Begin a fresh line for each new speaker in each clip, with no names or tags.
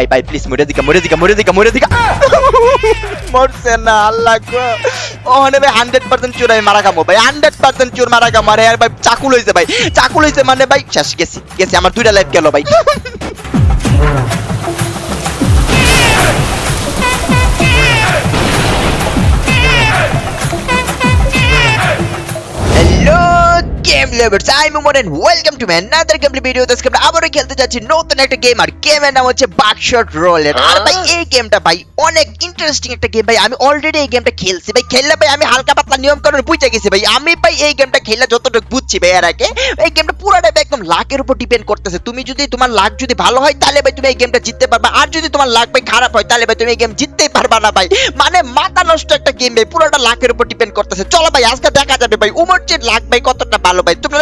ভাই ভাই প্লিজ মরে দিকা মরে দিকা মরে দিকা মরে দিকা মরছে না আল্লাহ গো ওখানে ভাই হান্ড্রেড পার্সেন্ট চোর আমি মারা খামো ভাই হান্ড্রেড পার্সেন্ট চোর মারা খামো আরে ভাই চাকুল হয়েছে ভাই চাকুল হয়েছে মানে ভাই শেষ গেছি গেছি আমার দুইটা লাইফ গেল ভাই হালকা নিয়ম কানুন বুঝে গেছি। ভাই, আমি ভাই এই গেমটা খেললে যতটুকু বুঝছি ভাই গেমটা পুরোটাই ভাই একদম লাকের উপর ডিপেন্ড করতেছে। তুমি যদি তোমার লাক যদি ভালো হয়, তাহলে ভাই তুমি এই গেমটা জিততে পারবে। আর যদি তোমার লাক ভাই খারাপ হয়, তাহলে ভাই তুমি এই গেম জিততেই পারবা না ভাই। মানে মাথা নষ্ট একটা গেম ভাই, পুরোটা লাকের উপর ডিপেন্ড করতেছে। চলো ভাই, আজকে দেখা যাবে ভাই। উমরজির লাক ভাই, কতটা ভালো ভাই। তোমরা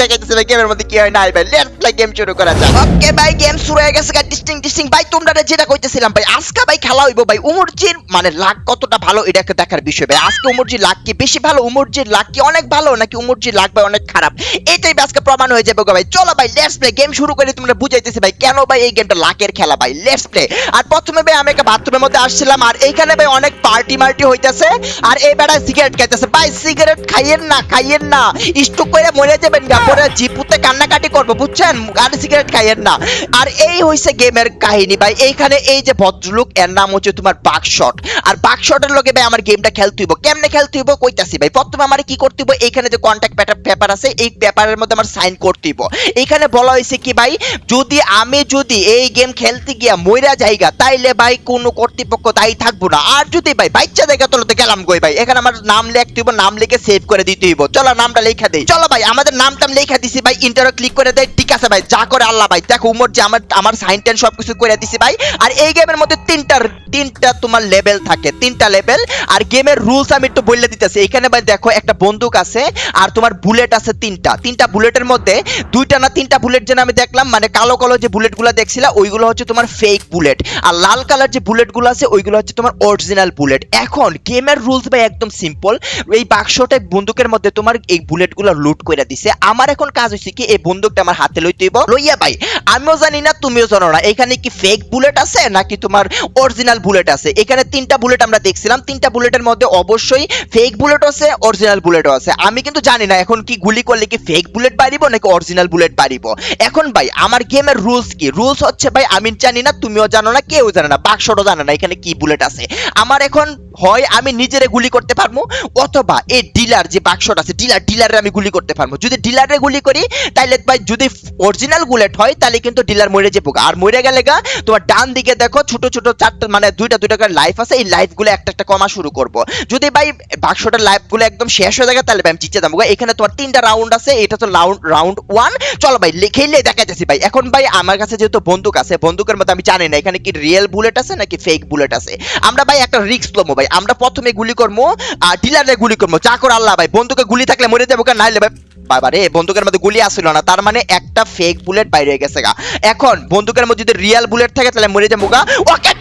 দেখা যাচ্ছে ভাই গেমের মধ্যে কি হয় ভাই। লেটস প্লে গেম শুরু করা যাক। ওকে ভাই গেম শুরু হয়ে গেছে ডিস্টিং ডিস্টিং ভাই, তোমরা যেটা কইতেছিলাম ভাই, আজকে ভাই খেলা ভাই উমরজির মানে লাক কতটা ভালো এটাকে দেখার বিষয় ভাই। আজকে উমরজির লাক কি বেশি ভালো উমরজির লাক কি অনেক ভালো, নাকি উমরজির লাক ভাই অনেক খারাপ? এটাই আজকে প্রমাণ হয়ে যাবে ভাই। চলো ভাই লেটস প্লে গেম শুরু করে তোমরা বুঝাইতেছি ভাই, কেন ভাই এই গেমটা লাকের খেলা ভাই? লেটস প্লে আর প্রথমে ভাই, আমি একটা বাথরুমের মধ্যে আসছিলাম আর এইখানে ভাই অনেক পার্টি মার্টি হইতাছে, আর এই বেটা সিগারেট খাইতেছে। ভাই সিগারেট খাইয়েন না খাইয়েন না। স্টক করে মরে যাবেন গা, পরে জিপুতে কান্নাকাটি করব, বুঝছেন? আর সিগারেট খাইয়েন না। আর এই হইছে গেমের কাহিনী ভাই, এইখানে এই যে ভদ্রলোক, এর নাম হচ্ছে তোমার বাকশট। আর বাকশটের লগে ভাই আমার গেমটা খেলতে হইব। কেমনে খেলতে হইব কইতাছি ভাই, প্রথমে আমার কি করতে হইব? এইখানে যে কন্ট্যাক্ট পেপার আছে, এই পেপারের মধ্যে আমার সাইন করতে হইব। এইখানে বলা হয়েছে কি ভাই, যদি আমি যদি এই গেম খেলতে গিয়া মইরা যাইগা, তাইলে ভাই কোনো কর্তৃপক্ষ দায়ী থাকব না। আর যদি ভাই বাচ্চা জায়গা তোলাতে গেলাম গই ভাই, এখানে আমার নাম লিখতে হইব, নাম লিখে সেভ করে দিতে হইব। চলো নামটা লেখা দেই। চলো ভাই, আমাদের নাম টাম লেখা দিছি ভাই ইন্টারো ক্লিক করে দেয় ঠিক আছে ভাই, যা করে আল্লাহ ভাই। দেখো, উমর যে আমার আমার সাইন টেন সবকিছু করে দিছি ভাই। আর এই গেমের মধ্যে তিনটা তিনটা তোমার লেভেল থাকে, তিনটা লেভেল আর গেমের রুলস আমি একটু বলে দিতেছি। এখানে ভাই দেখো, একটা বন্দুক আছে, আর তোমার বুলেট আছে তিনটা। তিনটা বুলেটের মধ্যে দুইটা না তিনটা বুলেট যেন আমি দেখলাম মানে কালো কালো যে বুলেটগুলো দেখছিলা, ওইগুলো হচ্ছে তোমার ফেক বুলেট আর লাল কালার যে বুলেটগুলো আছে, ওইগুলো হচ্ছে তোমার অরিজিনাল বুলেট এখন গেমের রুলস ভাই একদম সিম্পল এই বাক্সটা বন্দুকের মধ্যে তোমার এই বুলেটগুলো লুট করে দিছে। আমার এখন কাজ হচ্ছে কি, এই বন্দুকটা আমার হাতে লইতে হইব। লইয়া ভাই, আমিও জানি না, তুমিও জানো না। এখানে কি ফেক বুলেট আছে নাকি তোমার অরিজিনাল বুলেট আছে? এখানে তিনটা বুলেট আমরা দেখছিলাম। তিনটা বুলেটের মধ্যে অবশ্যই ফেক বুলেট আছে অরিজিনাল বুলেটও আছে। আমি কিন্তু জানি না এখন কি গুলি করলে কি ফেক বুলেট বাড়িব নাকি অরিজিনাল বুলেট বাড়িব। এখন ভাই, আমার গেমের রুলস কি? রুলস হচ্ছে ভাই আমি জানি না, তুমিও জানো না, কেউ জানে না, বাক্সটাও জানে না এখানে কি বুলেট আছে। আমার এখন হয় আমি নিজেরে গুলি করতে পারব, অথবা এই ডিলার যে বাক্সটা আছে ডিলার ডিলারে আমি গুলি করতে পারব। যদি ডিলারে গুলি করি তাহলে ভাই যদি অরিজিনাল বুলেট হয় তাহলে কিন্তু ডিলার মরে যাব গা। আর মরে গেলে গা, তোমার ডান দিকে দেখো, ছোট ছোট চারটা মানে দুইটা দুইটা করে লাইফ আছে, এই লাইফগুলো একটা একটা কমা শুরু করব। যদি ভাই বাক্সটার লাইফগুলো একদম শেষ হয়ে যায় তাহলে ভাই আমি জিতে যাব। এখানে তোমার তিনটা রাউন্ড আছে, এটা তো রাউন্ড রাউন্ড ওয়ান চলো ভাই খেললে দেখা যাচ্ছে ভাই। এখন ভাই আমার কাছে যেহেতু বন্দুক আছে, বন্দুকের মধ্যে আমি জানি না, এখানে কি রিয়েল বুলেট আছে নাকি ফেক বুলেট আছে। আমরা ভাই একটা রিক্স লমো ভাই। আমরা প্রথমে গুলি করব আর ডিলারে গুলি করব চাকর করে আল্লাহ ভাই বন্ধুকে গুলি থাকলে মরে যাব কেন? নাইলে ভাই, বাবা রে, বন্দুকের মধ্যে গুলি আসছিল না। তার মানে একটা ফেক বুলেট বাইরে গেছে গা। এখন বন্দুকের মধ্যে যদি রিয়েল বুলেট থাকে, তাহলে মরে যাব গা। ওকে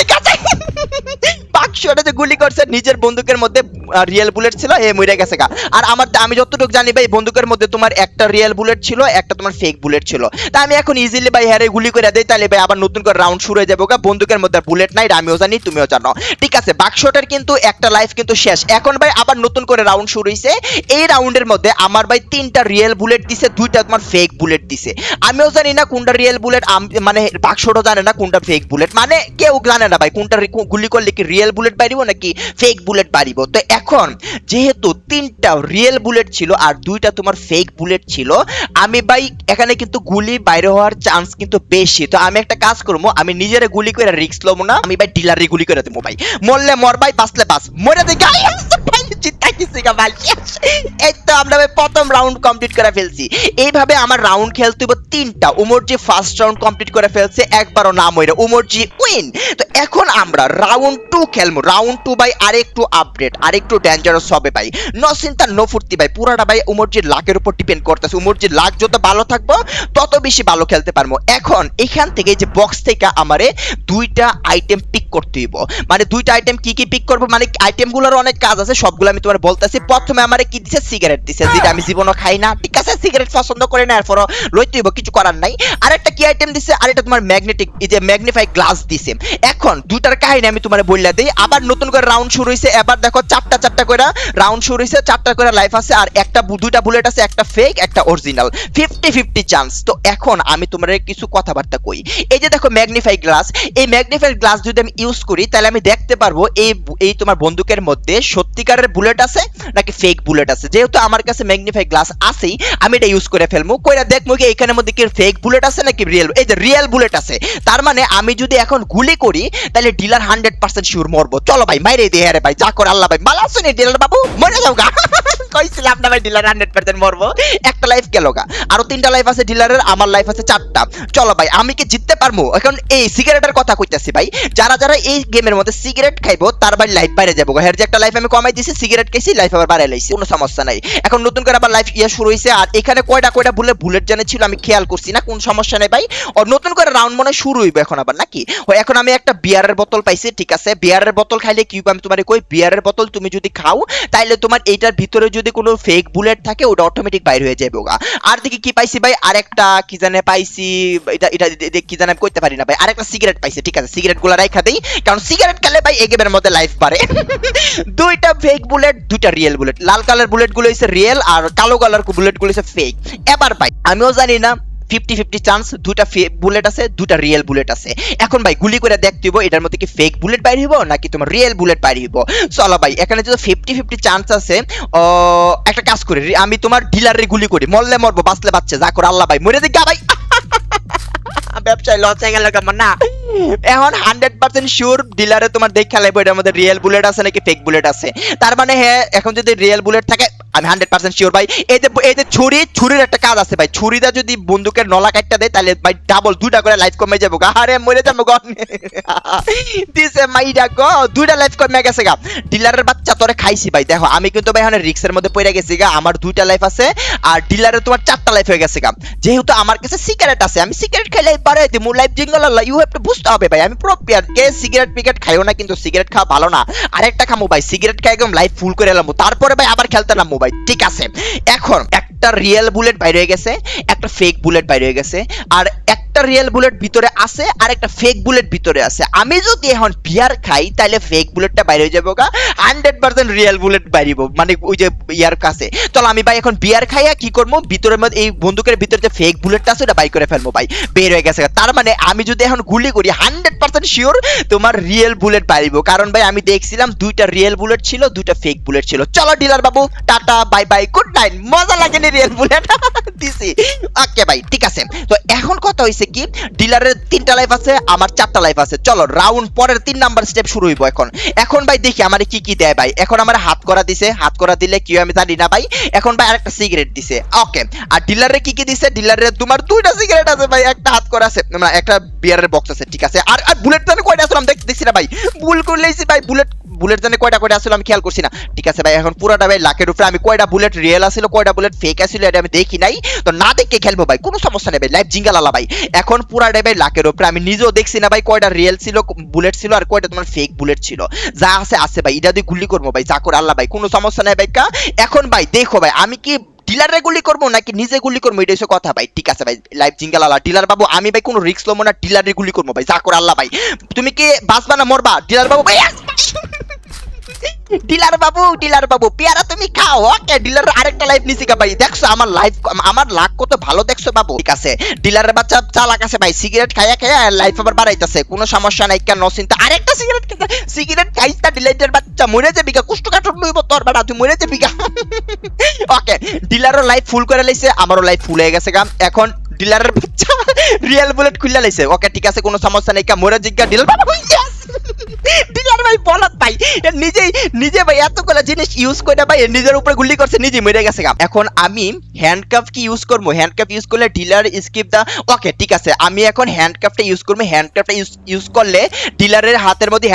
ঠিক যে গুলি করছে, নিজের বন্দুকের মধ্যে রিয়েল বুলেট ছিল, এ মরে গেছে গা। আর আমার আমি যতটুকু জানি ভাই, বন্দুকের মধ্যে তোমার একটা রিয়েল বুলেট ছিল, একটা তোমার ফেক বুলেট ছিল। তা আমি এখন ইজিলি ভাই হ্যারে গুলি করে তাহলে ভাই আবার নতুন করে রাউন্ড শুরু হয়ে যাব গা। বন্দুকের মধ্যে বুলেট নাই, আমিও জানি, তুমিও জানো। ঠিক আছে বাক্সটার কিন্তু একটা লাইফ কিন্তু শেষ। এখন ভাই আবার নতুন করে রাউন্ড শুরু হইছে। এই রাউন্ডের মধ্যে আমার ভাই তিনটা রিয়েল বুলেট দিছে, দুইটা তোমার ফেক বুলেট দিছে। আমিও জানি না কোনটা রিয়েল বুলেট মানে বাক্সটা জানে না কোনটা ফেক বুলেট মানে কেউ জানে না ভাই, কোনটা গুলি করলে কি রিয়েল বুলেট বাড়িব নাকি ফেক বুলেট বাড়িব তো এখন যেহেতু তিনটা রিয়েল বুলেট ছিল আর দুইটা তোমার ফেক বুলেট ছিল আমি ভাই এখানে কিন্তু গুলি বাইরে হওয়ার চান্স কিন্তু বেশি তো আমি একটা কাজ করব আমি নিজের গুলি করে রিক্স লবো না আমি ভাই ডিলারে গুলি করে দেবো ভাই মরলে মর ভাই বাঁচলে বাস মরে দেখি জিতাই গেছি গা ভাই এই তো আমরা প্রথম রাউন্ড কমপ্লিট করে ফেলছি। এইভাবে আমার রাউন্ড খেলতে হইব তিনটা। উমরজি ফার্স্ট রাউন্ড কমপ্লিট করে ফেলছে, একবারও নাম উমরজি উইন তো এখন আমরা রাউন্ড টু খেলব। রাউন্ড টু আরেকটু আপডেট আরেকটু ডেঞ্জারাস হবে ভাই। ফুর্তি ভাই। পুরাটা ভাই উমরজির লাকের উপর ডিপেন্ড করতেছে। উমরজির লাক যত ভালো থাকব, তত বেশি ভালো খেলতে পারব। এখন এখান থেকে যে বক্স থেকে আমারে দুইটা আইটেম পিক করতে হইব। মানে দুইটা আইটেম কি কি পিক করব? মানে আইটেমগুলোর অনেক কাজ আছে, সবগুলো আমি তোমার বলতেছি, প্রথমে আমারে কি দিছে? সিগারেট দিছে। যেটা আমি জীবনও খাই না। ঠিক আছে, সিগারেট পছন্দ করে না, এরপরও লইতে হইব কিছু করার নাই। আরেকটা কি আইটেম দিছে? আর এটা তোমার ম্যাগনেটিক এই যে ম্যাগনিফাই গ্লাস দিছে। এখন দুটার কাহিনী আমি তোমার বললা দেই। আবার নতুন করে রাউন্ড শুরু হইছে। এবার দেখো, চারটা চারটা করে রাউন্ড শুরু হইছে, চারটা করে লাইফ আছে, আর একটা দুইটা বুলেট আছে, একটা ফেক একটা অরিজিনাল ফিফটি ফিফটি চান্স তো এখন আমি তোমার কিছু কথাবার্তা কই। এই যে দেখো ম্যাগনিফাই গ্লাস এই ম্যাগনিফাই গ্লাস যদি আমি ইউজ করি, তাহলে আমি দেখতে পারব এই এই তোমার বন্দুকের মধ্যে সত্যিকারের বুলেট আছে নাকি ফেক বুলেট আছে? যেহেতু আমার কাছে ম্যাগনিফাই গ্লাস আছেই, আমি এটা ইউজ করে ফেলব। কইরা দেখব কি এখানের মধ্যে কি ফেক বুলেট আছে নাকি রিয়েল এই যে রিয়েল বুলেট আছে। তার মানে আমি যদি এখন গুলি করি, তাহলে ডিলার হান্ড্রেড পার্সেন্ট শিওর মরবো। চলো ভাই, মাইরে দিয়ে আরে ভাই, যা করে আল্লাহ ভাই। ভালো আছো ডিলার বাবু? মরে যাও গা। কইছিলাম না ভাই ডিলার হান্ড্রেড পার্সেন্ট মরবো। একটা লাইফ গেল গা। আরও তিনটা লাইফ আছে ডিলারের আমার লাইফ আছে চারটা। চলো ভাই, আমি কি জিততে পারব? এখন এই সিগারেটের কথা কইতাছি ভাই। যারা যারা এই গেমের মধ্যে সিগারেট খাইবো, তার ভাই লাইফ বাইরে যাব যে একটা লাইফ আমি কমাই দিছি সিগারেট খাইছি লাইফ আবার বাড়াই লাইছি, কোনো সমস্যা নাই। এখন নতুন করে আবার লাইফ ইয়ে শুরু হয়েছে আর এখানে কয়টা কয়টা বুলেট বুলেট জানে ছিল আমি খেয়াল করছি না, কোন সমস্যা নেই ভাই। আর নতুন করে রাউন্ড মনে শুরু হইবে এখন আবার, নাকি? ও এখন আমি একটা বিয়ারের বোতল পাইছি, ঠিক আছে? বিয়ারের বোতল খাইলে কি আমি তোমার কই? বিয়ারের বোতল তুমি যদি খাও, তাইলে তোমার এইটার ভিতরে যদি কোনো ফেক বুলেট থাকে, ওটা অটোমেটিক বাইরে হয়ে যাবে গা। আর দেখি কি পাইছি ভাই? আরেকটা কি জানে পাইছি, এটা এটা কি জানে আমি কইতে পারি না ভাই। আরেকটা সিগারেট পাইছি, ঠিক আছে? সিগারেটগুলা রাইখা দেই, কারণ সিগারেট খেলে ভাই এই গেমের মধ্যে লাইফ বাড়ে। দুইটা ফেক বুলেট দুইটা রিয়েল বুলেট। লাল কালার বুলেটগুলো হইছে রিয়েল আর কালো কালার বুলেটগুলো হইছে ফেক এবার ভাই, আমিও জানি না ফিফটি ফিফটি চান্স দুটা বুলেট আছে দুটা রিয়েল বুলেট আছে। এখন ভাই, গুলি করে দেখতে হইব, এটার মধ্যে কি ফেক বুলেট বাইরে হইব নাকি তোমার রিয়েল বুলেট বাইরে হইব। চলো ভাই, এখানে যদি ফিফটি ফিফটি চান্স আছে একটা কাজ করি আমি তোমার ডিলারে গুলি করি, মরলে মরবো, বাঁচলে বাচ্চা যা করে, আল্লাহ ভাই, মরে দিক ভাই। ব্যবসায় লস হয়ে গেল কেমন না এখন হান্ড্রেড পার্সেন্ট শিওর ডিলারে তোমার দেখে খেলাইবো এটার মধ্যে রিয়েল বুলেট আছে নাকি ফেক বুলেট আছে। তার মানে হ্যাঁ এখন যদি রিয়েল বুলেট থাকে, আমি হান্ড্রেড পার্সেন্ট শিওর ভাই। এই যে এই যে ছুরি, ছুরির একটা কাজ আছে ভাই। ছুরিটা যদি বন্দুকের নলা কাটটা দেয়, তাহলে ভাই ডাবল দুইটা করে লাইফ কমে যাব আরে, মরে যাব দিছে দুইটা লাইফ কমে গেছে গা। ডিলারের বাচ্চা তোরে খাইছি ভাই। দেখো, আমি কিন্তু ভাই এখন রিক্সের মধ্যে পড়ে গেছি গা। আমার দুইটা লাইফ আছে, আর ডিলারের তোমার চারটা লাইফ হয়ে গেছে গা। যেহেতু আমার কাছে সিগারেট আছে, আমি সিগারেট খেলে পারে more life jingle you have to বুঝতে হবে ভাই। আমি প্রো কে সিগারেট পিকেট খাইও না, কিন্তু সিগারেট খাওয়া ভালো না। আরেকটা খামো ভাই সিগারেট খাই একদম লাইফ ফুল করে এলাম। তারপরে ভাই আবার খেলতে নামবো ভাই, ঠিক আছে? এখন একটা রিয়েল বুলেট বাইরে হয়ে গেছে, একটা ফেক বুলেট বাইরে হয়ে গেছে, আর একটা রিয়েল বুলেট ভিতরে আছে, আর একটা ফেক বুলেট ভিতরে আছে। আমি যদি এখন বিয়ার খাই, তাহলে ফেক বুলেটটা বাইরে হয়ে যাব গা হান্ড্রেড পার্সেন্ট রিয়েল বুলেট বাইরিব মানে ওই যে ইয়ার কাছে। চলো আমি ভাই এখন বিয়ার খাইয়া কি করব? ভিতরের মধ্যে, এই বন্দুকের ভিতরে যে ফেক বুলেটটা আছে, ওটা বাই করে ফেলব ভাই। বের হয়ে গেছে তার মানে আমি যদি এখন গুলি করি হান্ড্রেড পার্সেন্ট শিওর তোমার রিয়েল বুলেট বাইরিব কারণ ভাই, আমি দেখছিলাম দুইটা রিয়েল বুলেট ছিল, দুইটা ফেক বুলেট ছিল। চলো ডিলার বাবু, tata bye bye good night মজা লাগেনি রিয়েল বুলেট দিছি। ওকে ভাই, ঠিক আছে। তো এখন কথা হইছে কি ডিলারের তিনটা লাইফ আছে, আমার চারটা লাইফ আছে। চলো রাউন্ড পরের তিন নাম্বার স্টেপ শুরু হইব এখন। এখন ভাই, দেখি আমার কি কি দেয় ভাই। এখন আমার হাত করা দিছে, হাত করা দিলে কি আমি জানি না ভাই। এখন ভাই, আরেকটা সিগারেট দিছে। ওকে আর ডিলারে কি কি দিছে? ডিলারে তোমার দুইটা সিগারেট আছে ভাই। একটা হাত করা আছে একটা বিয়ারের বক্স আছে, ঠিক আছে। আর আর বুলেট জানে কয়টা আসলাম দেখ দেখছি না ভাই। ভুল করে লইছি ভাই বুলেট বুলেট জানে কয়টা কয়টা আসলে আমি খেয়াল করছি না। ঠিক আছে ভাই, এখন পুরাটা ভাই লাখের উপরে আমি কয়টা বুলেট রিয়েল আসলে, কয়টা বুলেট ফেক আসলে, এটা আমি দেখি নাই। তো না দেখে খেলব ভাই, কোনো সমস্যা নেই ভাই লাইফ জিঙ্গালালা ভাই। এখন পুরাটাই ভাই লাখের উপরে, আমি নিজেও দেখছি না ভাই কয়টা রিয়েল ছিল বুলেট ছিল, আর কয়টা তোমার ফেক বুলেট ছিল। যা আছে আছে ভাই, এটা দিয়ে গুলি করব ভাই, যা করে আল্লাহ ভাই, কোনো সমস্যা নেই ভাই কা। এখন ভাই দেখো ভাই, আমি কি ডিলারে গুলি করব নাকি নিজে গুলি করব? এটা এসে কথা ভাই, ঠিক আছে ভাই লাইভ আল্লাহ ডিলার বাবু, আমি ভাই কোনো রিক্স লমো না ডিলারে গুলি করব ভাই, যা করে আল্লাহ ভাই। তুমি কি বাঁচবা না মরবা? ডিলার বাবু, ভাই ডিলার বাবু ডিলার বাবু পেয়ারা তুমি খাও ওকে ডিলার আরেকটা লাইফ নিছি কা ভাই। দেখছ আমার লাইফ আমার লাখ কত ভালো দেখছ বাবু? ঠিক আছে। ডিলারের বাচ্চা চালাক আছে ভাই। সিগারেট খাইয়া খাইয়া লাইফ আবার বাড়াইতেছে। কোনো সমস্যা নাই, কেন? চিন্তা আরেকটা সিগারেট সিগারেট খাইতা ডিলাইটের বাচ্চা মরে যাবি গা। কুষ্ট কাটন লইব তোর বেটা তুই মরে যাবি গা। ওকে ডিলারও লাইফ ফুল করে লাইছে, আমারও লাইফ ফুল হয়ে গেছে গা। এখন ডিলারের বাচ্চা রিয়েল বুলেট খুললা লাইছে। ওকে ঠিক আছে, কোনো সমস্যা নেই, কা মরে জিজ্ঞা ডিলার বাবু yes! ডিলার ভাই, বলত ভাই নিজেই, নিজে ভাই এতগুলো জিনিস ইউজ করে ভাই নিজের উপরে গুলি করছে, নিজে মরে গেছে। এখন আমি হ্যান্ডকাফ কি ইউজ করব? হ্যান্ডকাফ ইউজ করলে ডিলার স্কিপ দা ওকে ঠিক আছে, আমি এখন ইউজ ইউজ করলে ডিলারের হাতের মধ্যে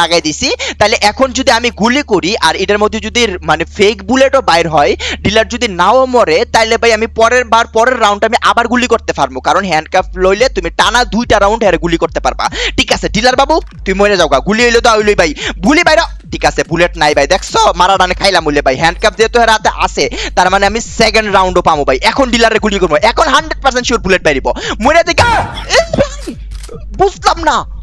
লাগাই দিছি। তাহলে এখন যদি আমি গুলি করি আর এটার মধ্যে যদি মানে ফেক বুলেটও বাইর হয় ডিলার যদি নাও মরে তাহলে ভাই আমি পরের বার, পরের রাউন্ড আমি আবার গুলি করতে পারব। কারণ হ্যান্ডকাফ লইলে তুমি টানা দুইটা রাউন্ড গুলি করতে পারবা। ঠিক আছে ডিলার বাবু মরে যাও গা। গুলি হইল তো ভাই। গুলি বাইরা, ঠিক আছে, বুলেট নাই ভাই। দেখছ? মারা রানে খাইলাম বলে ভাই। হ্যান্ডকাপ যেহেতু হাতে আছে, তার মানে আমি সেকেন্ড রাউন্ডও পাবো ভাই। এখন ডিলারে গুলি করব। এখন হান্ড্রেড পার্সেন্ট শিওর বুলেট বাইরিব। মরে দেখা বুঝলাম না।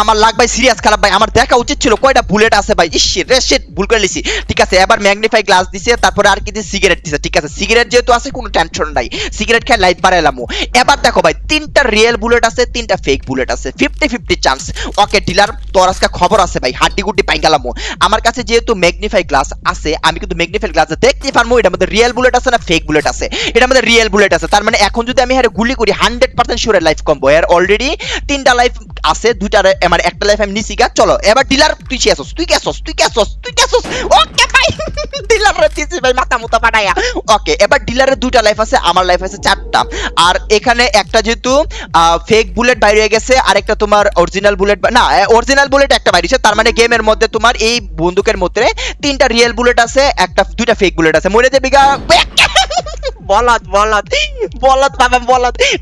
আমার লাগ ভাই সিরিয়াস খারাপ ভাই, আমার দেখা উচিত ছিল কয়টা বুলেট আছে ভাই। ইস রে শিট ভুল করে লিছি ঠিক আছে, এবার ম্যাগনিফাই গ্লাস দিছে, তারপরে আর কিছু সিগারেট দিছে, ঠিক আছে। সিগারেট যেহেতু আছে, কোনো টেনশন নাই। সিগারেট খেয়ে লাইফ বাড়াইলামু এবার দেখো ভাই, তিনটা রিয়েল বুলেট আছে, তিনটা ফেক বুলেট আছে। Fifty fifty chance okay dealer তোর আজকে খবর আছে ভাই হাড্ডি গুড্ডি পাইঙ্গালামু আমার কাছে যেহেতু ম্যাগনিফাই গ্লাস আছে, আমি কিন্তু ম্যাগনিফাই গ্লাসে দেখতে পারব, এটার মধ্যে রিয়েল বুলেট আছে না ফেক বুলেট আছে? এটা মধ্যে রিয়েল বুলেট আছে। তার মানে এখন যদি আমি হারে গুলি করি হান্ড্রেড পার্সেন্ট শিওর লাইফ কমবো। এর অলরেডি তিনটা লাইফ আছে দুইটা মানে একটা লাইফ আমি নিছি গা। চলো, এবার ডিলার তুই শেষস তুই কেসস তুই কেসস তুই কেসস ওকে ভাই ডিলার দিছি ভাই মাথা মুতা পাঠাইয়া ওকে, এবার ডিলারের দুইটা লাইফ আছে, আমার লাইফ আছে চারটা। আর এখানে একটা যেহেতু ফেক বুলেট বাইরে হয়ে গেছে, আর একটা তোমার অরিজিনাল বুলেট না অরিজিনাল বুলেট একটা বাইরেছে তার মানে গেমের মধ্যে তোমার এই বন্দুকের মধ্যে তিনটা রিয়েল বুলেট আছে, একটা, দুইটা ফেক বুলেট আছে। মরে যাবি গা। বাবা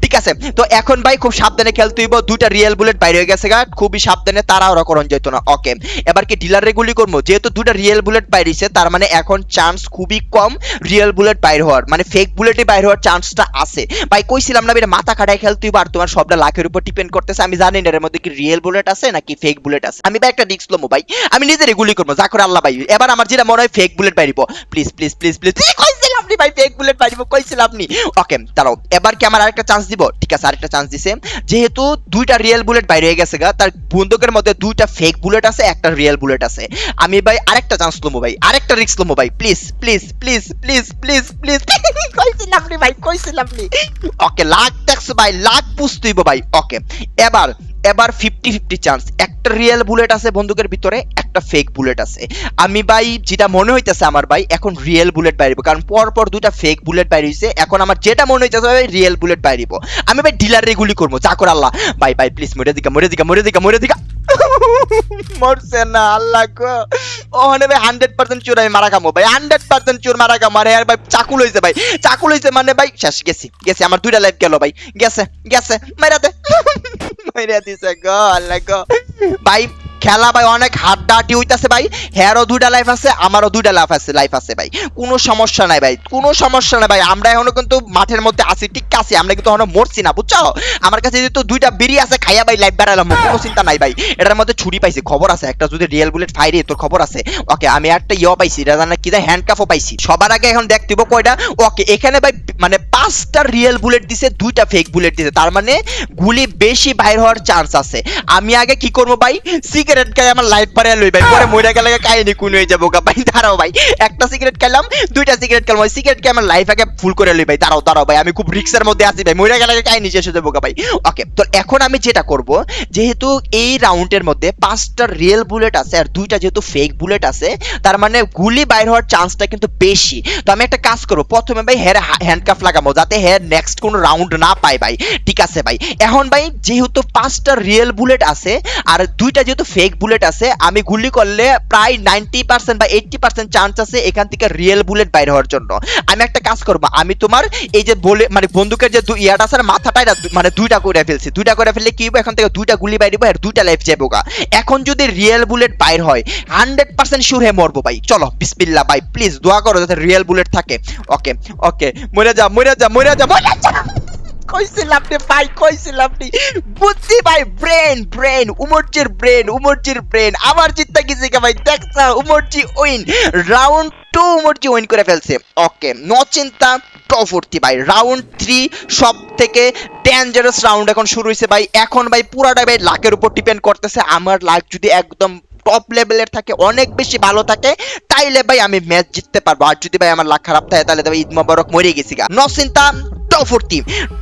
ঠিক আছে, তো এখন ভাই খুব সাবধানে খেলতে দুইটা রিয়েল বুলেট বাইরে হয়ে গেছে খুবই সাবধানে তারা ওরা করণ যেত না। ওকে এবার কি ডিলারে গুলি করব? যেহেতু দুইটা রিয়েল বুলেট বাইরেছে তার মানে এখন চান্স খুবই কম রিয়েল বুলেট বাইর হওয়ার। মানে ফেক বাইর হওয়ার চান্সটা আছে। ভাই, কইছিলাম না মাথা কাটায় খেলতে হইব আর তোমার সবটা লাখের উপর ডিপেন্ড করতেছে। আমি জানি না এর মধ্যে কি রিয়েল বুলেট আছে নাকি ফেক বুলেট আছে। আমি ভাই একটা রিস্ক লমো ভাই। আমি নিজেরই গুলি করব। যা করে আল্লাহ ভাই। এবার আমার যেটা মনে হয় ফেক বুলেট বাইরিব প্লিজ প্লিজ প্লিজ প্লিজ কইছিলাম ভাই ফেক বুলেট বাইরিব কইছিলাম নি ওকে দাঁড়াও, এবার কি আমার আরেকটা চান্স দিব? ঠিক আছে, আরেকটা চান্স দিছে। যেহেতু দুইটা রিয়েল বুলেট বাইরে গেছে গা, তার বন্দুকের মধ্যে দুইটা ফেক বুলেট আছে, একটা রিয়েল বুলেট আছে। আমি ভাই আরেকটা চান্স লমো ভাই, আরেকটা রিস্ক লমো ভাই please please please please please please কইছিলাম নি ভাই কইছিলাম নি ওকে লাখ ট্যাক্স ভাই, লাখ পুষতেইব ভাই। ওকে এবার এবার ফিফটি ফিফটি চান্স একটা রিয়েল বুলেট আছে বন্দুকের ভিতরে, একটা ফেক বুলেট আছে। আমি ভাই, যেটা মনে হইতেছে আমার ভাই, এখন রিয়েল বুলেট বাইরিব কারণ পর পর দুইটা ফেক বুলেট বাইরে হইছে। এখন আমার যেটা মনে হইতেছে ভাই রিয়েল বুলেট বাইরিব আমি ভাই ডিলারে গুলি করব। চাকর আল্লাহ। ভাই ভাই প্লিজ মরে দিকা মরে দিকা মরে দিকা মরে দিকা মরছে না, আল্লাহ গো। ওখানে ভাই হান্ড্রেড পার্সেন্ট চোর আমি মারা খামো, ভাই। হান্ড্রেড পার্সেন্ট চোর মারা খামো। আরে ভাই চাকু লইছে ভাই। চাকু লইছে মানে ভাই, শেষ, গেছি গেছি। আমার দুইটা লাইফ গেল ভাই। গেছে গেছে। মাইরাতে মেরা দিছে গো, আল্লাহ গো। ভাই খেলা ভাই, অনেক হাড্ডাহাড্ডি হইতাছে ভাই। হ্যারও দুইটা লাইফ আছে, আমারও দুইটা লাইফ আছে লাইফ আছে ভাই। কোনো সমস্যা নাই ভাই, কোনো সমস্যা নাই ভাই। আমরা এখনও কিন্তু মাঠের মধ্যে আছি, ঠিক আছে, আমরা কিন্তু এখনও মরছি না, বুঝছ? আমার কাছে যেহেতু দুইটা বিড়ি আছে, খাইয়া ভাই লাইফ বেড়ালাম কোনো চিন্তা নাই ভাই। এটার মধ্যে ছুরি পাইছি, খবর আছে? একটা যদি রিয়েল বুলেট ফাইরে তোর খবর আছে? ওকে, আমি একটা ইয়ে পাইছি, এটা জানা কি হ্যান্ড কাফও পাইছি। সবার আগে এখন দেখতে হইবো কয়টা? ওকে, এখানে ভাই মানে পাঁচটা রিয়েল বুলেট দিছে, দুইটা ফেক বুলেট দিছে। তার মানে গুলি বেশি বাইর হওয়ার চান্স আছে। আমি আগে কি করব ভাই? সিগারেট খাই আমার লাইফ বাড়িয়ে লই ভাই, পরে মরে গেলে কাহিনি কোন হয়ে যাব গা ভাই? দাঁড়াও ভাই, একটা সিগারেট খেলাম দুইটা সিগারেট খেলাম ওই সিগারেট খেয়ে আমার লাইফ আগে ফুল করে লই ভাই, দাঁড়াও দাঁড়াও ভাই, আমি খুব রিক্সের মধ্যে আছি ভাই মরে গেলে কাহিনি শেষ হয়ে যাব গা ভাই। ওকে তো এখন আমি যেটা করব, যেহেতু এই রাউন্ডের মধ্যে পাঁচটা রিয়েল বুলেট আছে আর দুইটা যেহেতু ফেক বুলেট আছে, তার মানে গুলি বাইর হওয়ার চান্সটা কিন্তু বেশি। তো আমি একটা কাজ করব, প্রথমে ভাই হেয়ার হ্যান্ডকাফ লাগাবো, যাতে হেয়ার নেক্সট কোনো রাউন্ড না পায় ভাই, ঠিক আছে ভাই? এখন ভাই যেহেতু পাঁচটা রিয়েল বুলেট আছে, আর দুইটা যেহেতু ফেক বুলেট আছে, আমি গুলি করলে প্রায় নাইনটি পার্সেন্ট বা এইটটি পার্সেন্ট চান্স আছে এখান থেকে রিয়েল বুলেট বাইর হওয়ার জন্য। আমি একটা কাজ করব, আমি তোমার এই যে বলে মানে বন্দুকের যে ইয়াটা আছে মাথাটা মানে দুইটা করে ফেলছি। দুইটা করে ফেললে কি হবে এখন থেকে দুইটা গুলি বাইরিব আর দুইটা লাইফ যাব এখন যদি রিয়েল বুলেট বাইর হয় হান্ড্রেড পার্সেন্ট শিওর হয়ে মরবো ভাই। চলো বিসমিল্লা ভাই প্লিজ দোয়া করো যাতে রিয়েল বুলেট থাকে। ওকে ওকে মরে যা মরে যা মরে যা মরে যা! কইছিলাম রে ভাই কইছিলাম নি বুদ্ধি ভাই ব্রেন ব্রেন উমরজির ব্রেন উমরজির ব্রেন চিন্তা কি জিগা ভাই দেখছ Umarji win round two Umarji win করে ফেলছে ওকে নো চিন্তা টফর্তি ভাই রাউন্ড থ্রি সব থেকে ডেঞ্জারাস রাউন্ড এখন শুরু হয়েছে ভাই এখন ভাই পুরাটা ভাই লাকের উপর ডিপেন্ড করতেছে। আমার লাক যদি একদম টপ লেভেলের থাকে, অনেক বেশি ভালো থাকে, তাইলে ভাই আমি ম্যাচ জিততে পারব। আর যদি ভাই আমার লাখ খারাপ থাকে তাহলে ভাই ঈদ মোবারক মরে গেছি গা। ন চিন্তা টফর্তি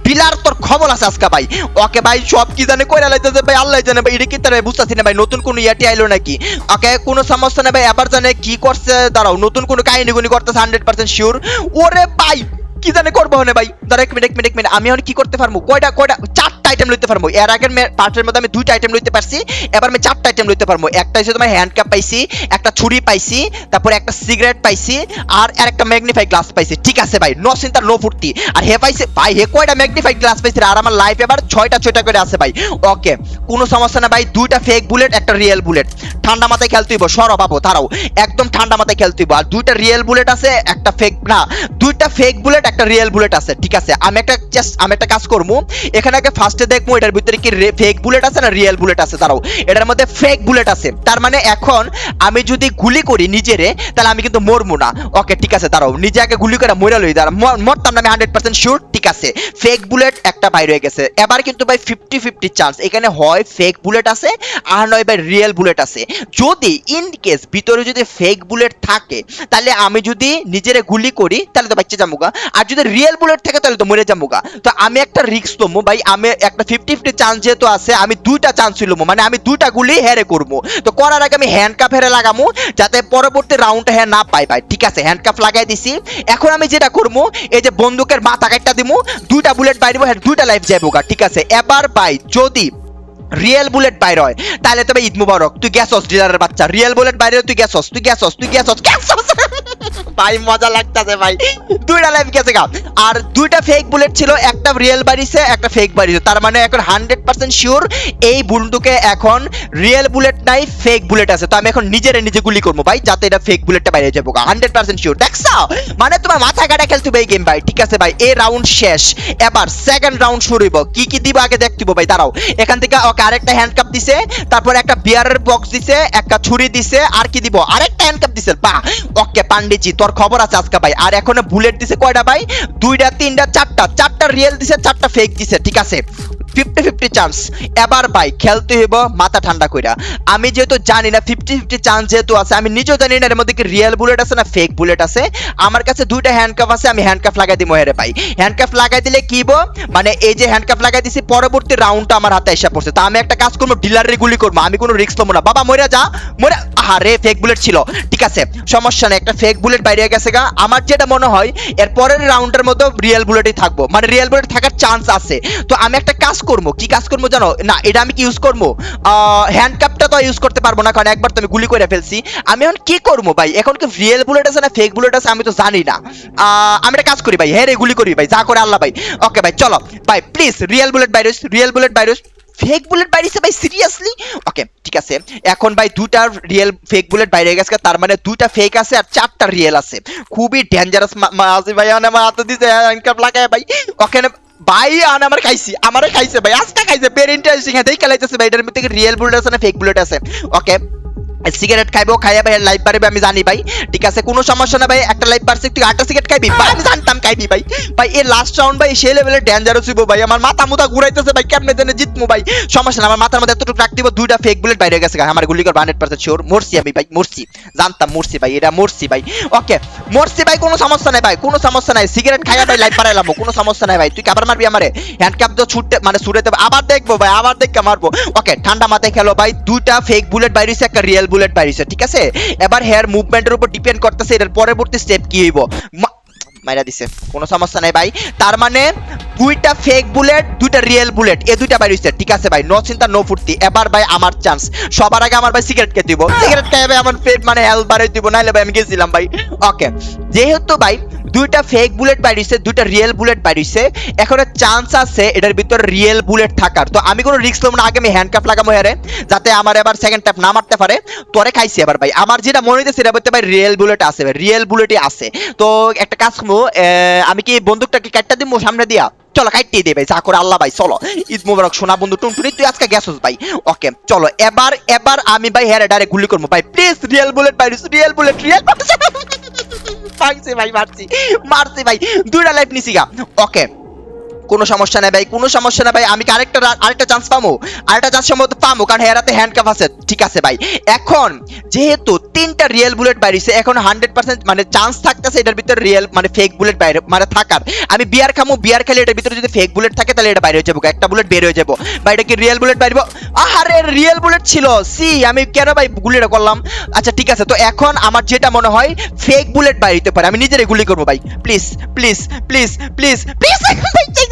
ডিলার তোর খবর আছে আজকে ভাই? ওকে ভাই সব কি জানে কইরা লাইতেছে ভাই, আল্লাহ জানে ভাই, এটা কি তার বুঝতাছি না ভাই, নতুন কোন ইয়াটি আইলো নাকি? ওকে, কোনো সমস্যা নেই ভাই, এবার জানে কি করছে, দাঁড়াও, নতুন কোনো কাহিনী গুনি করতেছে হান্ড্রেড পার্সেন্ট শিওর ওরে ভাই, কি জানে করব হনে ভাই? দাঁড়া, এক মিনিট এক মিনিট এক মিনিট, আমি এখন কি করতে পারব? কয়টা কয়টা, চারটা চারটা আইটেম লইতে পারব। এর আগের পার্টের মধ্যে আমি দুইটা আইটেম লইতে পারছি, এবার আমি চারটা আইটেম লইতে পারব। একটা হচ্ছে তোমার হ্যান্ড কাপ পাইছি, একটা ছুরি পাইছি, তারপরে একটা সিগারেট পাইছি, আর আর একটা ম্যাগনিফাই গ্লাস পাইছি। ঠিক আছে ভাই নো চিন্তা নো ফুর্তি। আর হে পাইছে ভাই, হে কয়টা ম্যাগনিফাই গ্লাস পাইছে আর আমার লাইফ এবার ছয়টা ছয়টা করে আছে ভাই। ওকে কোনো সমস্যা না ভাই, দুইটা ফেক বুলেট একটা রিয়েল বুলেট ঠান্ডা মাথায় খেলতে হইব, সরো বাবু তারাও একদম ঠান্ডা মাথায় খেলতে হইব। আর দুইটা রিয়েল বুলেট আছে, একটা ফেক না, দুইটা ফেক বুলেট একটা রিয়েল বুলেট আছে। ঠিক আছে, আমি একটা জাস্ট আমি একটা কাজ করব। এখানে আগে ফার্স্টে দেখব, এটার ভিতরে কি ফেক বুলেট আছে না রিয়েল বুলেট আছে? তারাও এটার মধ্যে ফেক বুলেট আছে। তার মানে এখন আমি যদি গুলি করি নিজেরে, তাহলে আমি কিন্তু মরবো না। ওকে, ঠিক আছে, দাঁড়াও, নিজে আগে গুলি করে মরে লই দাঁড়া মরতাম না, আমি হান্ড্রেড পার্সেন্ট শিওর ঠিক আছে। ফেক বুলেট একটা বাইরে হয়ে গেছে। এবার কিন্তু ভাই ফিফটি ফিফটি চান্স এখানে হয় ফেক বুলেট আছে, আর নয় ভাই রিয়েল বুলেট আছে। যদি ইন কেস ভিতরে যদি ফেক বুলেট থাকে, তাহলে আমি যদি নিজেরে গুলি করি, তাহলে তো বাচ্চা যাব আর যদি রিয়েল বুলেট থাকে, তাহলে তো মরে যাব তো আমি একটা রিস্ক তোমো ভাই, আমি একটা ফিফটি ফিফটি চান্স যেহেতু আছে, আমি দুইটা চান্স ছিল মানে আমি দুইটা গুলি হেরে করব। তো করার আগে আমি হ্যান্ড কাপ হেরে লাগামো, যাতে পরবর্তী রাউন্ডে হ্যাঁ না পাই ভাই। ঠিক আছে হ্যান্ড কাপ লাগাই দিছি। এখন আমি যেটা করব, এই যে বন্দুকের মাথা কাটটা দিমু, দুইটা বুলেট বাইরবো হ্যাঁ দুইটা লাইফ গা। ঠিক আছে? এবার ভাই, যদি রিয়েল বুলেট বাইর হয়, তাহলে তবে ঈদ মুবারক। তুই গ্যাসস ডিলারের বাচ্চা। রিয়েল বুলেট বাইরে তুই গ্যাস গ্যাসস তুই গ্যাসস তুই গ্যাসস গ্যাসস ভাই, মজা লাগতাছে ভাই। দুইটা লাইফ গেছে গা। আর দুইটা ফেক বুলেট ছিল, একটা রিয়েল বাড়িছে, একটা ফেক বাড়িছে। তার মানে এখন হান্ড্রেড পার্সেন্ট শিওর এই বন্দুকে এখন রিয়েল বুলেট নাই ফেক বুলেট আছে। তো আমি এখন নিজেরে নিজে গুলি করব ভাই, যাতে এটা ফেক বুলেটটা বাইরে যাব হান্ড্রেড পার্সেন্ট শিওর দেখছ? মানে তোমার মাথা কাটা খেলতে হবে এই গেম ভাই। ঠিক আছে ভাই এই রাউন্ড শেষ। এবার সেকেন্ড রাউন্ড শুরু হইব। কি কি দিব আগে দেখতে ভাই, দাঁড়াও। এখান থেকে ওকে আরেকটা হ্যান্ড কাপ দিছে, তারপর একটা বিয়ারের বক্স দিছে, একটা ছুরি দিছে, আর কি দিব? আরেকটা হ্যান্ড কাপ দিছে, বাহ! ওকে পান্ডিজি তোর খবর আছে আজকে ভাই। আর এখন বুলেট দিছে কয়টা ভাই? দুইটা, তিনটা, চারটা। চারটা রিয়েল দিছে, চারটা ফেক দিছে, ঠিক আছে? ফিফটি ফিফটি চান্স এবার ভাই খেলতে হইব, মাথা ঠান্ডা কইরা। আমি যেহেতু জানি না ফিফটি ফিফটি চান্স যেহেতু আছে, আমি নিজেও জানি না এর মধ্যে কি রিয়েল বুলেট আছে না ফেক বুলেট আছে। আমার কাছে দুইটা হ্যান্ডকাফ আছে, আমি হ্যান্ডকাফ লাগাই দিই হেরে ভাই। হ্যান্ডকাফ লাগাই দিলে কি হইব? মানে এই যে হ্যান্ডকাফ লাগাই দিছি, পরবর্তী রাউন্ডটা আমার হাতে এসে পড়ছে। তা আমি একটা কাজ করব ডিলারের গুলি করব, আমি কোনো রিস্ক নেব না। বাবা মরে যা মরে আরে ফেক বুলেট ছিল। ঠিক আছে, সমস্যা নেই, একটা ফেক বুলেট বাইরে গেছে গা। আমার যেটা মনে হয়, এর পরের রাউন্ডের মধ্যে রিয়েল বুলেটই থাকব। মানে রিয়েল বুলেট থাকার চান্স আছে। তো আমি একটা কাজ করব কি কাজ করব জানো? না, এটা আমি কি ইউজ করব হ্যান্ডকাপটা তো ইউজ করতে পারব না, কারণ একবার তো আমি গুলি করে ফেলছি। আমি এখন কি করব ভাই? এখন কি রিয়েল বুলেট আছে না ফেক বুলেট আছে আমি তো জানি না। আমি একটা কাজ করি ভাই হ্যাঁ রে, গুলি করি ভাই, যা করে আল্লাহ ভাই। ওকে ভাই, চলো। ভাই প্লিজ রিয়েল বুলেট ভাইরাস রিয়েল বুলেট ভাইরাস ফেক বুলেট বাইরেছে ভাই সিরিয়াসলি ওকে ঠিক আছে। এখন ভাই, দুটা রিয়েল ফেক বুলেট বাইরে গেছে, তার মানে দুটা ফেক আছে আর চারটা রিয়েল আছে। খুবই ডেঞ্জারাস মাঝি ভাই আমার হাতে দিছে হ্যান্ডকাপ লাগায় ভাই। ওখানে ভাই, আন, আমার খাইছি আমারে খাইছে ভাই, আজকে খাইছে বের ইন্টারেস্টিং হ্যাঁ খেলাইতেছে লাইতেছে ভাই, এটার মধ্যে রিয়েল বুলেট আছে না ফেক বুলেট আছে? ওকে সিগারেট খাইবো খাইয়া ভাই লাইফ বাড়বে আমি জানি ভাই। ঠিক আছে কোনো সমস্যা না ভাই একটা লাইফ বাড়ছে তুই আটটা সিগারেট খাইবি? ভাই আমি জানতাম খাইবি ভাই। ভাই এই লাস্ট রাউন্ড ভাই সেই লেভেলে ডেঞ্জারাস হইবো ভাই। আমার মাথা মুথা ঘুরাইতেছে ভাই কেমনে জেনে জিতমু ভাই। সমস্যা না আমার মাথার মধ্যে এতটুকু রাখ দিব দুইটা ফেক বুলেট বাইরে গেছে গা, আমার গুলি করব হান্ড্রেড পার্সেন্ট শিওর মরছি আমি ভাই মরছি। জানতাম মরছি ভাই এটা মরছি ভাই। ওকে মরছি ভাই কোনো সমস্যা নাই ভাই কোনো সমস্যা নাই। সিগারেট খাইয়া ভাই লাইফ বাড়াইলাম কোনো সমস্যা নাই ভাই। তুই কাবার মারবি আমারে? হ্যান্ড ক্যাপ তো ছুটতে মানে ছুটে দেবে আবার দেখব ভাই আবার দেখে মারবো। ওকে ঠান্ডা মাথায় খেলো ভাই দুইটা ফেক বুলেট বাইরেছে একটা রিয়েল বুলেট পাইছে ঠিক আছে? এবার হেয়ার মুভমেন্টের উপর ডিপেন্ড করতেছে, এটার পরবর্তী স্টেপ কি হইব? মাইরা দিছে, কোনো সমস্যা নাই ভাই। তার মানে দুইটা ফেক বুলেট দুইটা রিয়েল বুলেট এই দুইটা বাইর হইছে, ঠিক আছে ভাই? নো চিন্তা, নো ফুর্তি। এবার ভাই আমার চান্স সবার আগে আমার ভাই সিগারেট খেতে দিব। সিগারেট খেয়ে ভাই আমার পেট মানে হেলথ বাড়াই দিব, নাইলে ভাই আমি গেছিলাম ভাই। ওকে যেহেতু ভাই দুইটা ফেক বুলেট বাইরিছে দুইটা রিয়েল বুলেট বাইরিছে এখন চান্স আছে এটার ভিতর রিয়েল বুলেট থাকার। তো আমি কোনো রিস্ক লব না, আগে আমি হ্যান্ডকাপ লাগাবো হেরে যাতে আমার এবার সেকেন্ড ট্যাপ না মারতে পারে। তোরে খাইছি এবার ভাই। আমার যেটা মনে হইতেছে এটা বলতে ভাই রিয়েল বুলেট আছে ভাই রিয়েল বুলেটই আছে। তো একটা কাজ করব আমি কি বন্দুকটাকে কাটটা দিব সামনে দিয়া? চলো কাইটে দে ভাই, যা করে আল্লাহ ভাই, চলো। ঈদ মুবারক, সোনা বন্ধু, টুনটুনি, তুই আজকে গেছস ভাই। ওকে, চলো, এবার এবার আমি ভাই হেরে ডাইরেক্ট গুলি করব। ভাই প্লিজ রিয়েল বুলেট ভাই রিয়েল বুলেট রিয়েল মারছি ভাই মারছি মারছি ভাই দুইটা লাইফ নিছি গা। ওকে কোনো সমস্যা নাই ভাই কোনো সমস্যা নাই ভাই আমি আরেকটা আরেকটা চান্স পাবো আরেকটা চান্স সম্ভবত পাবো কারণ হেরাতে হ্যান্ডকাফ আছে ঠিক আছে ভাই এখন যেহেতু তিনটা রিয়েল বুলেট বাইরেছে এখন হান্ড্রেড পার্সেন্ট মানে চান্স থাকতেছে এটার ভিতরে রিয়েল মানে ফেক বুলেট বাইরে মানে থাকার আমি বিয়ার খামো বিয়ার খেলে এটার ভিতরে যদি ফেক বুলেট থাকে তাহলে এটা বাইরে হয়ে যাব একটা বুলেট বের হয়ে যাব বা এটা কি রিয়েল বুলেট বাইরবো আরে রিয়েল বুলেট ছিল সি আমি কেন ভাই গুলিটা করলাম আচ্ছা ঠিক আছে তো এখন আমার যেটা মনে হয় ফেক বুলেট বাইরে পারে আমি নিজেরাই গুলি করব ভাই please please please please please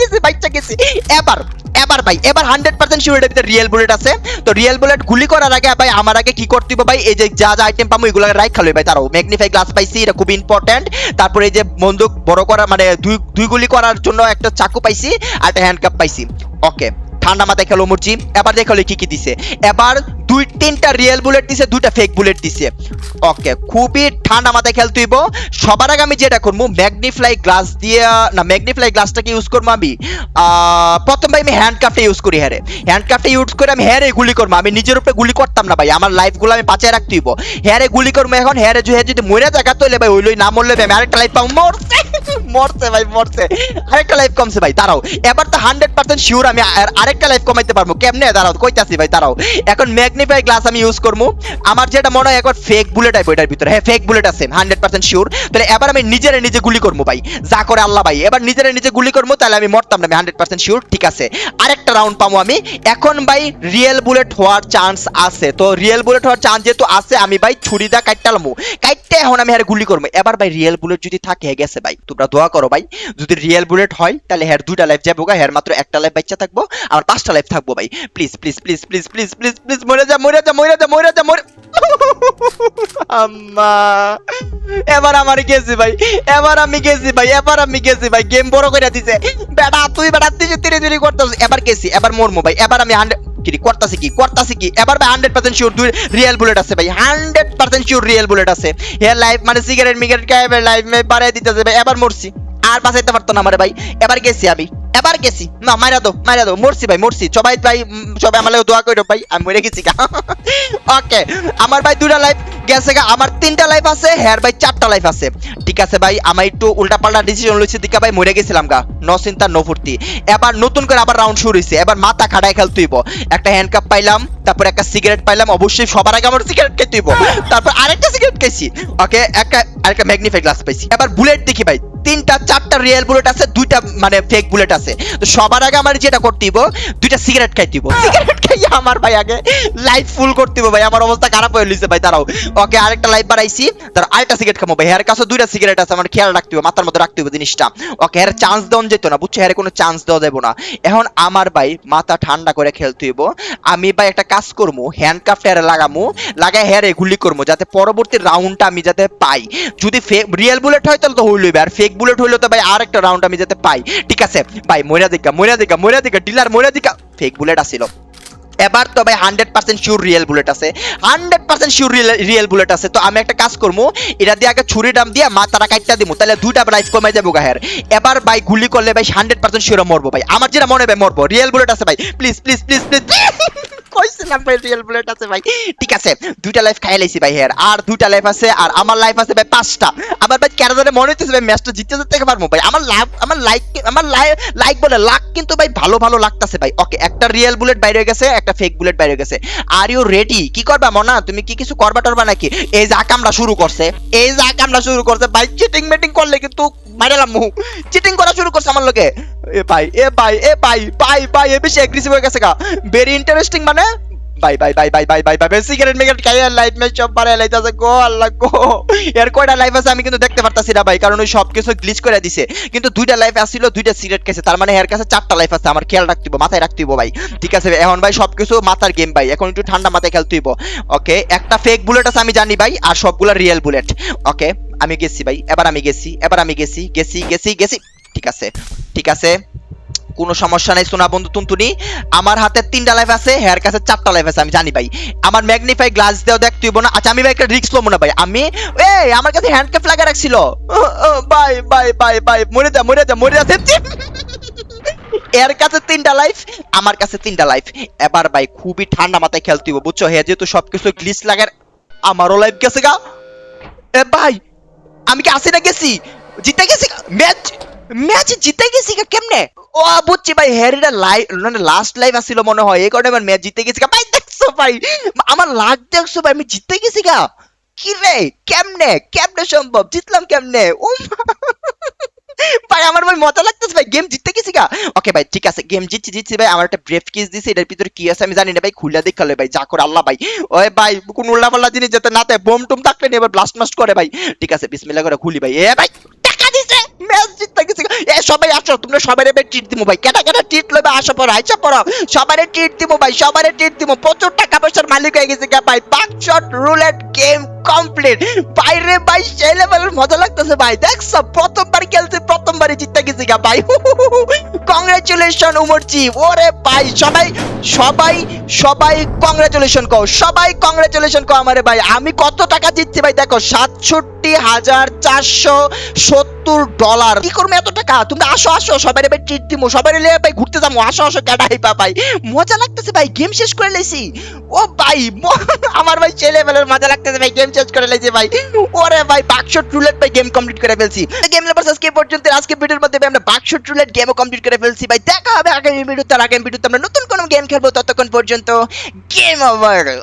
গেছি বাচ্চা গেছি, এবার এবার ভাই, এবার hundred percent sure real bullet আছে। তো রিয়েল বুলেট গুলি করার আগে ভাই, আমার আগে কি করতে হবে ভাই, এই যে যা যা আইটেম পাবো এগুলো রাইট খালি ভাই, তারাও ম্যাগনিফাই গ্লাস পাইছি, এটা খুব ইম্পর্টেন্ট তারপরে এই যে বন্দুক বড় করা মানে দুই দুই গুলি করার জন্য একটা চাকু পাইছি আর একটা হ্যান্ড কাপ পাইছি। ওকে ঠান্ডা মাথায় খেলো মুরজি এবার দেখাল কি কি দিছে। এবার দুই তিনটা রিয়েল বুলেট দিছে, দুইটা ফেক বুলেট দিছে। ওকে খুবই ঠান্ডা মাথায় খেলতে হইব সবার আগে আমি যেটা করব ম্যাগনিফ্লাই গ্লাস দিয়ে না ম্যাগনিফ্লাই গ্লাসটাকে ইউজ করব আমি। প্রথম ভাই আমি হ্যান্ড ইউজ করি হ্যারে। হ্যান্ড ইউজ করে আমি হ্যারে গুলি করব। আমি নিজের উপরে গুলি করতাম না ভাই, আমার লাইফগুলো আমি বাঁচায় রাখতে হইব। হ্যারে গুলি করব এখন, হ্যারে যদি যদি মরে জায়গা তৈলে ভাই, ওইলই না মরলে ভাই, আমি আরেকটা লাইফ পাবো। মরছে মরছে ভাই, মরছে। আরেকটা লাইফ কমছে ভাই, দাঁড়াও। এবার তো হান্ড্রেড পার্সেন্ট শিওর আমি আরেকটা লাইফ কমাইতে পারব। কেমনে? দাঁড়াও, কইতাছি ভাই, দাঁড়াও। এখন ম্যাগনিফাই গ্লাস আমি ইউজ করব আমার যেটা মনে হয় একবার ফেক বুলেট আইবো এটার ভিতরে। হ্যাঁ ফেক বুলেট আছে হান্ড্রেড পার্সেন্ট শিওর তাহলে এবার আমি নিজেরে নিজে গুলি করব ভাই। যা করে আল্লাহ ভাই। এবার নিজেরে নিজে গুলি করব তাহলে আমি মরতাম না, আমি হান্ড্রেড পার্সেন্ট শিওর ঠিক আছে। আরেকটা রাউন্ড পাবো আমি। এখন ভাই রিয়েল বুলেট হওয়ার চান্স আছে। তো রিয়েল বুলেট হওয়ার চান্স যেহেতু আছে, আমি ভাই ছুরি দা কাটতালামু কাটতে এখন আমি হ্যাঁ গুলি করব এবার ভাই রিয়েল বুলেট যদি থাকে হয়ে গেছে ভাই। তোমরা দোয়া করো ভাই। যদি রিয়েল বুলেট হয়, তাহলে হ্যার দুইটা লাইফ যাব গা। হ্যার মাত্র একটা লাইফ বাচ্চা থাকব, আর পাঁচটা লাইফ থাকব ভাই। Please please please please please please please মরে যা, মরে যা মরে যা, মরে আম্মা, এবার আমার গেছি ভাই, এবার আমি গেছি ভাই, এবার আমি গেছি ভাই গেম বড় করে দিছে। বেটা, তুই বেটা তুই তিরি তিরি করতেছ এবার গেছি, এবার মরমু ভাই, এবার আমি হান্ড্রেড কি করতাছি কি করতাছি কি? এবার ভাই হান্ড্রেড পার্সেন্ট শিওর দুই রিয়েল বুলেট আছে ভাই hundred percent sure real bullet আছে। হেয়ার লাইফ মানে সিগারেট মিগারেট খাই লাইফ বাড়াই দিতেছে ভাই, এবার মরছি। আর বাঁচাইতে পারতো না আমারে ভাই, এবার গেছি আমি। এবার গেছি। না, মাইরা দো মাইরা দো মরছি ভাই, মরছি। সবাই ভাই সবাই আমার লাগে দোয়া করো ভাই, আমি মরে গেছি গা। ওকে আমার ভাই দুটা লাইফ গেছে গা। আমার তিনটা লাইফ আছে, হেয়ার ভাই চারটা লাইফ আছে। ঠিক আছে ভাই, আমি একটু উল্টা পাল্টা ডিসিশন লইছি, দিকে ভাই, মরে গেছিলাম গা। নো চিন্তা, নো ফুর্তি। এবার নতুন করে আবার রাউন্ড শুরু হইছে। এবার মাথা খাটায় খেলতে হইব। একটা হ্যান্ড কাপ পাইলাম, তারপর একটা সিগারেট পাইলাম, অবশ্যই সবার আগে আমার সিগারেট খেতে হইব। তারপর আরেকটা সিগারেট খাইছি। ওকে একটা, আরেকটা ম্যাগনিফাই গ্লাস পাইছি। এবার বুলেট দেখি ভাই, তিনটা, চারটা রিয়েল বুলেট আছে, দুইটা মানে ফেক বুলেট আছে। তো সবার আগে আমার যেটা করতে হইব, দুইটা সিগারেট খাইতে হইব। সিগারেট খাইয়ে আমার ভাই আগে লাইফ ফুল করতে হইব ভাই, আমার অবস্থা খারাপ হয়ে লিছে ভাই, দাঁড়াও। ওকে আরেকটা লাইফ বাড়াইছি তার আরেকটা সিগারেট খাব ভাই। এর কাছে দুইটা সিগারেট আছে, আমার খেয়াল রাখতে হবে মাথার মধ্যে রাখতে হবে জিনিসটা। ওকে এর চান্স দেওয়া যেত না, বুঝছ? এর কোনো চান্স দেওয়া যাবে না। এখন আমার ভাই মাথা ঠান্ডা করে খেলতে হইব। আমি ভাই একটা কাজ করব হ্যান্ডকাফ হেয়ারে লাগামো লাগাই হেয়ারে গুলি করব যাতে পরবর্তী রাউন্ডটা আমি যাতে পাই। যদি রিয়েল বুলেট হয় তাহলে তো হইলই আর ফেক বুলেট হইলে তো ভাই আরেকটা রাউন্ড আমি যাতে পাই। ঠিক আছে? ভাই মরিয়া দিকা মরিয়া দিকা মরিয়া দিকা ডিলার মরিয়া দিকা ফেক বুলেট আসিল এবার তো ভাই hundred percent sure real bullet আছে। Hundred percent sure real bullet আছে। তো আমি একটা কাজ করব এটা দিয়ে আগে ছুরি ডাম দিয়ে মা তারা কাটটা দিব তাহলে দুইটা লাইফ কমে যাব গাহের। এবার ভাই গুলি করলে ভাই হান্ড্রেড পার্সেন্ট শিওর মরবো ভাই। আমার যেটা মনে হয় মরবো। রিয়েল বুলেট আছে ভাই। প্লিজ প্লিজ প্লিজ প্লিজ মনে একটা রিয়েল বুলেট বাইরে গেছে, একটা ফেক বুলেট বাইরে গেছে। আর ইউ রেডি কি করবা, মনা? তুমি কি কিছু করবা টরবা নাকি? এই যে আকামটা শুরু করছে, এই যে আকামটা শুরু করছে, ভাই চিটিং মেটিং করলে কিন্তু মাইরালাম মুহু চিটিং করা শুরু করছে আমার লোকে। এ ভাই এ ভাই এ ভাই ভাই ভাই, এ বেশি অ্যাগ্রেসিভ হয়ে গেছে গা। ভেরি ইন্টারেস্টিং মানে? Bye bye bye bye bye bye bye cigarette life match সব গো আল্লাহ, গো। এর কয়টা লাইফ আছে আমি কিন্তু দেখতে পারতাছি না ভাই, কারণ ওই সব কিছু গ্লিচ করে দিছে। কিন্তু দুইটা লাইফ আসছিল দুইটা সিগারেট খাইছে, তার মানে এর কাছে চারটা লাইফ আছে, আমার খেয়াল মাথায় রাখতে ভাই। ঠিক আছে, এখন ভাই সবকিছু মাথার গেম ভাই, এখন একটু ঠান্ডা মাথায় খেলতে ওকে একটা ফেক বুলেট আছে, আমি জানি ভাই, আর সবগুলা রিয়েল বুলেট ওকে আমি গেছি ভাই, এবার আমি গেছি, এবার আমি গেছি গেছি গেছি গেছি। ঠিক আছে ঠিক আছে। কোনো সমস্যা নাই সোনা বন্ধু তুনতুনি আমার হাতে তিনটা লাইফ আছে, হেয়ার কাছে চারটা লাইফ আছে, আমি জানি ভাই। আমার ম্যাগনিফাই গ্লাস দেও দেখ তুই না। আচ্ছা আমি ভাই একটা রিস্ক লবো না ভাই। আমি, এই, আমার কাছে হ্যান্ডকাপ লাগা রাখছিল। বাই বাই বাই বাই মরে যা মরে যা মরে যা এর কাছে তিনটা লাইফ আমার কাছে তিনটা লাইফ এবার ভাই খুবই ঠান্ডা মাথায় খেলতে হইব, বুঝছ? হে, যেহেতু সবকিছু গ্লিচ লাগার আমারও লাইফ গেছে গা। এ ভাই, আমি কি আসি না গেছি? জিতে গেছি ম্যাচ ম্যাচ জিতে গেছি কেমনে? ও বুঝছি ভাই হ্যারিটা লাইভ মানে লাস্ট লাইভ আসছিল মনে হয়, এই কারণে আমার ম্যাচ জিতে গেছি ভাই, দেখছ ভাই, আমার লাগ দেখছ ভাই, আমি জিতে গেছি গা। কি রে, কেমনে কেমনে সম্ভব, জিতলাম কেমনে? ও ভাই, আমার ভাই মজা লাগতেছে ভাই গেম জিততে গেছি গা। ওকে ভাই, ঠিক আছে গেম জিতছি জিতছি ভাই, আমার একটা ব্রেফ কিস দিছে, এটার ভিতরে কি আছে আমি জানি না ভাই, খুলে দেখালে ভাই, যা করে আল্লাহ ভাই। ওই ভাই, কোন উল্টা পাল্লা জিনিস যাতে না বোম টুম থাকলে না এবার ব্লাস্ট মাস্ট করে ভাই। ঠিক আছে, বিসমিল্লাহ করে খুলি ভাই। এ ভাই দিছে? কংগ্রেচুলেশন উমরজি ওরে ভাই, সবাই সবাই সবাই কংগ্রেচুলেশন কও। সবাই কংগ্রেচুলেশন কও আমারে ভাই। আমি কত টাকা জিতছি ভাই, দেখো, সাতষট্টি হাজার চারশো সত্তর ডলার কি করব এত টাকা? তুমি আসো আসো সবাই এবার ট্রিট দিমো সবাই লিয়ে ভাই ঘুরতে যাব আসো আসো কেডাই পা ভাই। মজা লাগতেছে ভাই গেম শেষ করে লেছি ও ভাই আমার ভাই ছেলে বেলার মজা লাগতেছে ভাই গেম শেষ করে লেছি ভাই। ওরে ভাই, বাক্স রুলেট ভাই গেম কমপ্লিট করে ফেলছি। গেম লেবার আজকে পর্যন্ত আজকে ভিডিওর মধ্যে ভাই আমরা বাক্স রুলেট গেমও কমপ্লিট করে ফেলছি ভাই। দেখা হবে আগামী ভিডিওতে আগামী ভিডিওতে আমরা নতুন কোনো গেম খেলব ততক্ষণ পর্যন্ত। Game over